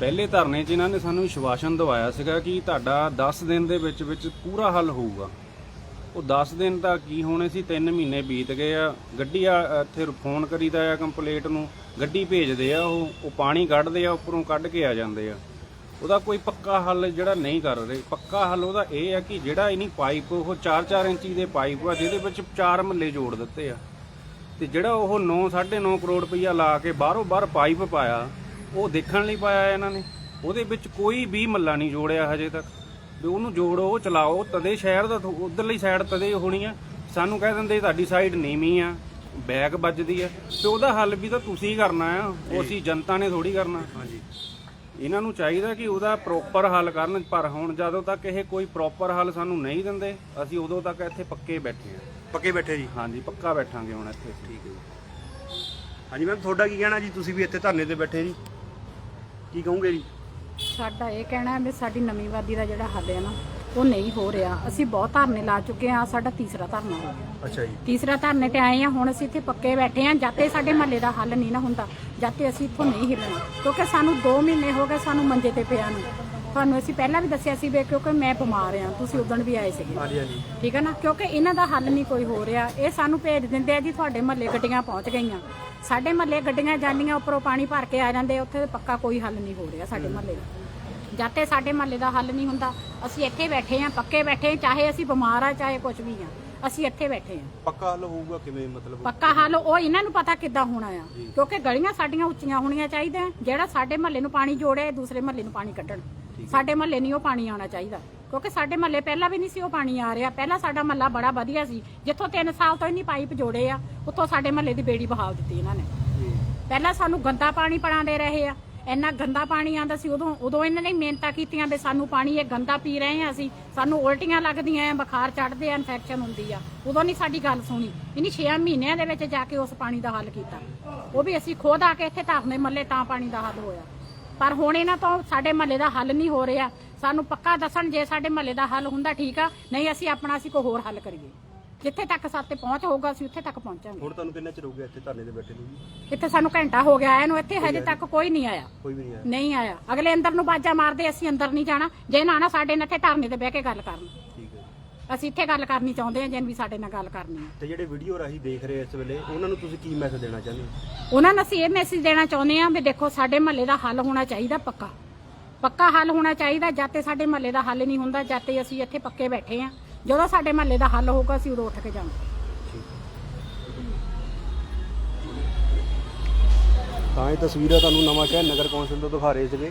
ਪਹਿਲੇ ਧਰਨੇ 'ਚ ਇਹਨਾਂ ਨੇ ਸਾਨੂੰ ਵਿਸ਼ਵਾਸਨ ਦਵਾਇਆ ਸੀਗਾ ਕਿ ਤੁਹਾਡਾ 10 ਦਿਨ ਦੇ ਵਿੱਚ ਵਿੱਚ ਪੂਰਾ ਹੱਲ ਹੋਊਗਾ। ਉਹ 10 ਦਿਨ ਤਾਂ ਕੀ ਹੋਣੇ ਸੀ 3 ਮਹੀਨੇ ਬੀਤ ਗਏ ਆ। ਗੱਡੀ ਆ, ਇੱਥੇ ਫੋਨ ਕਰੀਦਾ ਆ ਕੰਪਲੀਟ ਨੂੰ, ਗੱਡੀ ਭੇਜਦੇ ਆ ਉਹ ਉਹ ਪਾਣੀ ਕੱਢਦੇ ਆ, ਉੱਪਰੋਂ ਕੱਢ ਕੇ ਆ ਜਾਂਦੇ ਆ। ਉਹਦਾ ਕੋਈ ਪੱਕਾ ਹੱਲ ਜਿਹੜਾ ਨਹੀਂ ਕਰ ਰਹੇ। ਪੱਕਾ ਹੱਲ ਉਹਦਾ ਇਹ ਆ ਕਿ ਜਿਹੜਾ ਇਨੀ ਪਾਈਪ, ਉਹ 4-4 ਇੰਚੀ ਦੇ ਪਾਈਪ ਆ, ਜਿਹਦੇ ਵਿੱਚ ਚਾਰ ਮੱਲੇ ਜੋੜ ਦਿੱਤੇ ਆ। ਤੇ ਜਿਹੜਾ ਉਹ 9 9.5 ਕਰੋੜ ਰੁਪਈਆ ਲਾ ਕੇ ਬਾਹਰੋਂ ਬਾਹਰ ਪਾਈਪ ਪਾਇਆ ਉਹ ਦੇਖਣ ਲਈ ਪਾਇਆ ਇਹਨਾਂ ਨੇ। ਉਹਦੇ ਵਿੱਚ ਕੋਈ ਵੀ ਮੱਲਾ ਨਹੀਂ ਜੋੜਿਆ ਹਜੇ ਤੱਕ। ਵੀ ਉਹਨੂੰ ਜੋੜੋ ਚਲਾਓ। ਤਦੇ ਸ਼ਹਿਰ ਦਾ ਉਧਰਲੀ ਸਾਈਡ ਤਦੇ ਹੋਣੀ ਆ। ਸਾਨੂੰ ਕਹਿ ਦਿੰਦੇ ਤੁਹਾਡੀ ਸਾਈਡ ਨੀਵੀਂ ਆ ਬੈਗ ਵੱਜਦੀ ਆ। ਤੇ ਉਹਦਾ ਹੱਲ ਵੀ ਤਾਂ ਤੁਸੀਂ ਕਰਨਾ ਆ। ਉਹ ਅਸੀਂ ਜਨਤਾ ਨੇ ਥੋੜੀ ਕਰਨਾ। ਹਾਂਜੀ। ਇਹਨਾਂ ਨੂੰ ਚਾਹੀਦਾ ਕਿ ਉਹਦਾ ਪ੍ਰੋਪਰ ਹੱਲ ਕਰਨ। ਪਰ ਹੁਣ ਜਦੋਂ ਤੱਕ ਇਹ ਕੋਈ ਪ੍ਰੋਪਰ ਹੱਲ ਸਾਨੂੰ ਨਹੀਂ ਦਿੰਦੇ ਅਸੀਂ ਉਦੋਂ ਤੱਕ ਇੱਥੇ ਪੱਕੇ ਬੈਠੇ ਆ। ਪੱਕੇ ਬੈਠੇ ਜੀ? ਹਾਂਜੀ ਪੱਕਾ ਬੈਠਾਂਗੇ ਹੁਣ ਇੱਥੇ। ਠੀਕ ਹੈ ਜੀ। ਹਾਂਜੀ ਮੈਮ ਤੁਹਾਡਾ ਕੀ ਕਹਿਣਾ ਜੀ? ਤੁਸੀਂ ਵੀ ਇੱਥੇ ਧਰਨੇ ਤੇ ਬੈਠੇ ਜੀ। ਕੀ ਕਹੋਗੇ ਜੀ? ਸਾਡਾ ਇਹ ਕਹਿਣਾ ਹੈ ਵੀ ਸਾਡੀ ਨਵੀਂ ਵਾਦੀ ਦਾ ਜਿਹੜਾ ਹੱਲ ਹੈ ਨਾ ਉਹ ਨਹੀਂ ਹੋ ਰਿਹਾ। ਅਸੀਂ ਬਹੁਤ ਧਰਨੇ ਲਾ ਚੁੱਕੇ ਹਾਂ ਸਾਡਾ ਤੀਸਰਾ ਧਰਨਾ ਹੋ ਗਿਆ। ਅੱਛਾ ਜੀ। ਤੀਸਰਾ ਧਰਨੇ ਤੇ ਆਏ ਹਾਂ ਹੁਣ ਅਸੀਂ ਇੱਥੇ ਪੱਕੇ ਬੈਠੇ ਹਾਂ ਜਦ ਤੇ ਸਾਡੇ ਮਹੱਲੇ ਦਾ ਹੱਲ ਨਹੀਂ ਨਾ ਹੁੰਦਾ। ਜਦ ਤੇ ਅਸੀਂ ਇੱਥੋਂ ਨਹੀਂ ਹਿੱਲਣਾ ਕਿਉਂਕਿ ਸਾਨੂੰ 2 ਮਹੀਨੇ ਹੋ ਗਏ ਸਾਨੂੰ ਮੰਜੇ ਤੇ ਪਿਆ ਨੂੰ। ਤੁਹਾਨੂੰ ਅਸੀਂ ਪਹਿਲਾਂ ਵੀ ਦੱਸਿਆ ਸੀ ਵੀ ਕਿਉਂਕਿ ਮੈਂ ਬਿਮਾਰ ਹਾਂ ਤੁਸੀਂ ਉਦੋਂ ਵੀ ਆਏ ਸੀਗੇ। ਹਾਂਜੀ ਹਾਂਜੀ। ਠੀਕ ਹੈ ਨਾ? ਕਿਉਂਕਿ ਇਹਨਾਂ ਦਾ ਹੱਲ ਨਹੀਂ ਕੋਈ ਹੋ ਰਿਹਾ। ਇਹ ਸਾਨੂੰ ਭੇਜ ਦਿੰਦੇ ਆ ਜੀ ਤੁਹਾਡੇ ਮਹੱਲੇ ਗੱਡੀਆਂ ਪਹੁੰਚ ਗਈਆਂ। ਸਾਡੇ ਮਹੱਲੇ ਗੱਡੀਆਂ ਜਾਂਦੀਆਂ ਉੱਪਰੋਂ ਪਾਣੀ ਭਰ ਕੇ ਆ ਜਾਂਦੇ ਉੱਥੇ ਪੱਕਾ ਕੋਈ ਹੱਲ ਨਹੀਂ ਹੋ ਰਿਹਾ ਸਾਡੇ ਮਹੱਲੇ ਦਾ। ਜਦ ਤੇ ਸਾਡੇ ਮਹੱਲੇ ਦਾ ਹੱਲ ਨਹੀਂ ਹੁੰਦਾ। ਅਸੀਂ ਇੱਥੇ ਬੈਠੇ ਆ ਪੱਕੇ ਬੈਠੇ ਆਂ, ਚਾਹੇ ਅਸੀਂ ਬਿਮਾਰ ਆ ਚਾਹੇ ਕੁਝ ਵੀ ਆ ਅਸੀਂ ਇੱਥੇ ਬੈਠੇ ਆ ਪੱਕਾ ਹੱਲ ਹੋਊਗਾ ਕਿਵੇਂ ਮਤਲਬ? ਪੱਕਾ ਹੱਲ ਉਹ ਇਹਨਾਂ ਨੂੰ ਪਤਾ ਕਿੱਦਾਂ ਹੋਣਾ ਆ। ਕਿਉਂਕਿ ਗਲੀਆਂ ਸਾਡੀਆਂ ਉੱਚੀਆਂ ਹੋਣੀਆਂ ਚਾਹੀਦੀਆਂ। ਜਿਹੜਾ ਸਾਡੇ ਮਹੱਲੇ ਨੂੰ ਪਾਣੀ ਜੋੜੇ ਦੂਸਰੇ ਮਹੱਲੇ ਨੂੰ ਪਾਣੀ ਕੱਢਣ। ਸਾਡੇ ਮਹੱਲੇ ਨਹੀਂ ਉਹ ਪਾਣੀ ਆਉਣਾ ਚਾਹੀਦਾ। ਕਿਉਂਕਿ ਸਾਡੇ ਮਹੱਲੇ ਪਹਿਲਾਂ ਵੀ ਨਹੀਂ ਸੀ ਉਹ ਪਾਣੀ ਆ ਰਿਹਾ। ਪਹਿਲਾਂ ਸਾਡਾ ਮਹੱਲਾ ਬੜਾ ਵਧੀਆ ਸੀ। ਜਿੱਥੋਂ 3 ਸਾਲ ਤੋਂ ਇੰਨੀ ਪਾਈਪ ਜੋੜੇ ਆ ਉੱਥੋਂ ਸਾਡੇ ਮਹੱਲੇ ਦੀ ਬੇੜੀ ਬਹਾਲ ਦਿੱਤੀ ਇਹਨਾਂ ਨੇ। ਪਹਿਲਾਂ ਸਾਨੂੰ ਗੰਦਾ ਪਾਣੀ ਪੜਾਉਂਦੇ ਰਹੇ ਆ। ਇੰਨਾ ਗੰਦਾ ਪਾਣੀ ਆਂਦਾ ਸੀ ਉਦੋਂ ਉਦੋਂ ਇਹਨਾਂ ਨੇ ਮਿਹਨਤਾਂ ਕੀਤੀਆਂ ਵੀ ਸਾਨੂੰ ਪਾਣੀ ਇਹ ਗੰਦਾ ਪੀ ਰਹੇ ਆ ਅਸੀਂ। ਸਾਨੂੰ ਉਲਟੀਆਂ ਲੱਗਦੀਆਂ ਆ ਬੁਖਾਰ ਚੜਦੇ ਆ ਇਨਫੈਕਸ਼ਨ ਹੁੰਦੀ ਆ। ਉਦੋਂ ਨਹੀਂ ਸਾਡੀ ਗੱਲ ਸੁਣੀ। ਇਹਨੀ 6 ਮਹੀਨਿਆਂ ਦੇ ਵਿੱਚ ਜਾ ਕੇ ਉਸ ਪਾਣੀ ਦਾ ਹੱਲ ਕੀਤਾ। ਉਹ ਵੀ ਅਸੀਂ ਖੁਦ ਆ ਕੇ ਇੱਥੇ ਧਰਨੇ ਮੱਲੇ ਤਾਂ ਪਾਣੀ ਦਾ ਹੱਲ ਹੋਇਆ। ਪਰ ਹੁਣ ਇਹਨਾਂ ਤੋਂ ਸਾਡੇ ਮਹੱਲੇ ਦਾ ਹੱਲ ਨਹੀਂ ਹੋ ਰਿਹਾ। ਸਾਨੂੰ ਪੱਕਾ ਦੱਸਣ ਜੇ ਸਾਡੇ ਮਹੱਲੇ ਦਾ ਹੱਲ ਹੁੰਦਾ ਠੀਕ ਆ ਨਹੀਂ ਅਸੀਂ ਆਪਣਾ ਅਸੀਂ ਕੋਈ ਹੋਰ ਹੱਲ ਕਰੀਏ। ਜਿੱਥੇ ਤੱਕ ਸਾਤੇ ਪਹੁੰਚ ਹੋਊਗਾ ਅਸੀਂ ਉੱਥੇ ਤੱਕ ਪਹੁੰਚਾਂਗੇ। ਹੁਣ ਤੁਹਾਨੂੰ ਕਿੰਨਾ ਚਿਰ ਹੋ ਗਿਆ ਇੱਥੇ ਧਰਨੇ ਤੇ ਬੈਠੇ ਨੂੰ ਜੀ? ਇੱਥੇ ਸਾਨੂੰ ਘੰਟਾ ਹੋ ਗਿਆ ਆਇਆ ਨੂੰ ਇੱਥੇ ਹਜੇ ਤੱਕ ਕੋਈ ਨਹੀਂ ਆਇਆ। ਕੋਈ ਵੀ ਨਹੀਂ ਆਇਆ। ਨਹੀਂ ਆਇਆ। ਅਗਲੇ ਅੰਦਰ ਨੂੰ ਬਾਜਾ ਮਾਰਦੇ ਅਸੀਂ ਅੰਦਰ ਨਹੀਂ ਜਾਣਾ। ਜੇ ਨਾ ਨਾ ਸਾਡੇ ਨਾਲ ਇੱਥੇ ਧਰਨੇ ਤੇ ਬਹਿ ਕੇ ਗੱਲ ਕਰਨ। ਅਸੀਂ ਇੱਥੇ ਗੱਲ ਕਰਨੀ ਚਾਹੁੰਦੇ ਹਾਂ ਜਿਨ ਵੀ ਸਾਡੇ ਨਾਲ ਗੱਲ ਕਰਨੀ ਹੈ। ਤੇ ਜਿਹੜੇ ਵੀਡੀਓ ਰਾਹੀਂ ਦੇਖ ਰਹੇ ਇਸ ਵੇਲੇ ਉਹਨਾਂ ਨੂੰ ਤੁਸੀਂ ਕੀ ਮੈਸੇਜ ਦੇਣਾ ਚਾਹੁੰਦੇ ਹੋ? ਉਹਨਾਂ ਨੂੰ ਅਸੀਂ ਇਹ ਮੈਸੇਜ ਦੇਣਾ ਚਾਹੁੰਦੇ ਹਾਂ ਵੀ ਦੇਖੋ ਸਾਡੇ ਮਹੱਲੇ ਦਾ ਹੱਲ ਹੋਣਾ ਚਾਹੀਦਾ ਪੱਕਾ। ਪੱਕਾ ਹੱਲ ਹੋਣਾ ਚਾਹੀਦਾ ਜਦ ਤੇ ਸਾਡੇ ਮਹੱਲੇ ਦਾ ਹੱਲ ਨਹੀਂ ਹੁੰਦਾ ਜਦ ਤੇ ਅਸੀਂ ਇੱਥੇ ਪੱਕੇ ਬੈਠੇ ਹਾਂ। ਜਦੋਂ ਸਾਡੇ ਮਹੱਲੇ ਦਾ ਹੱਲ ਹੋਊਗਾ ਅਸੀਂ ਉਦੋਂ ਉੱਠ ਕੇ ਜਾਵਾਂਗੇ। ਤਾਂ ਇਹ ਤਸਵੀਰਾਂ ਤੁਹਾਨੂੰ ਨਵਾਂ ਸ਼ਹਿਰ ਨਗਰ ਕੌਂਸਲ ਤੋਂ ਦਿਖਾ ਰਹੇ ਸੀਗੇ।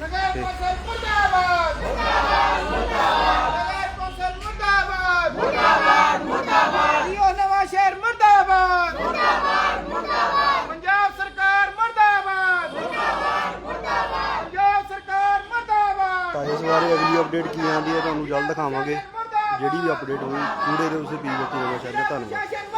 ਨਗਰ ਕੌਂਸਲ ਮੁਰਦਾਬਾਦ! ਮੁਰਦਾਬਾਦ! ਨਗਰ ਕੌਂਸਲ ਮੁਰਦਾਬਾਦ ਮੁਰਦਾਬਾਦ ਮੁਰਦਾਬਾਦ ਜੀਓ ਨਵਾਂ ਸ਼ਹਿਰ ਮੁਰਦਾਬਾਦ ਮੁਰਦਾਬਾਦ ਮੁਰਦਾਬਾਦ ਪੰਜਾਬ ਸਰਕਾਰ ਮੁਰਦਾਬਾਦ ਮੁਰਦਾਬਾਦ ਮੁਰਦਾਬਾਦ ਪੰਜਾਬ ਸਰਕਾਰ ਮੁਰਦਾਬਾਦ ਤਾਂ ਇਸ ਬਾਰੇ ਅਗਲੀ ਅਪਡੇਟ ਕੀ ਆਉਂਦੀ ਹੈ ਤੁਹਾਨੂੰ ਜਲਦ ਦਿਖਾਵਾਂਗੇ। ਜਿਹੜੀ ਵੀ ਅਪਡੇਟ ਹੋਈ ਜੁੜੇ ਰਹੋ ਉਸੇ ਪੀਵੀ ਨਵਾਂ ਸ਼ਹਿਰ ਦਾ ਧੰਨਵਾਦ।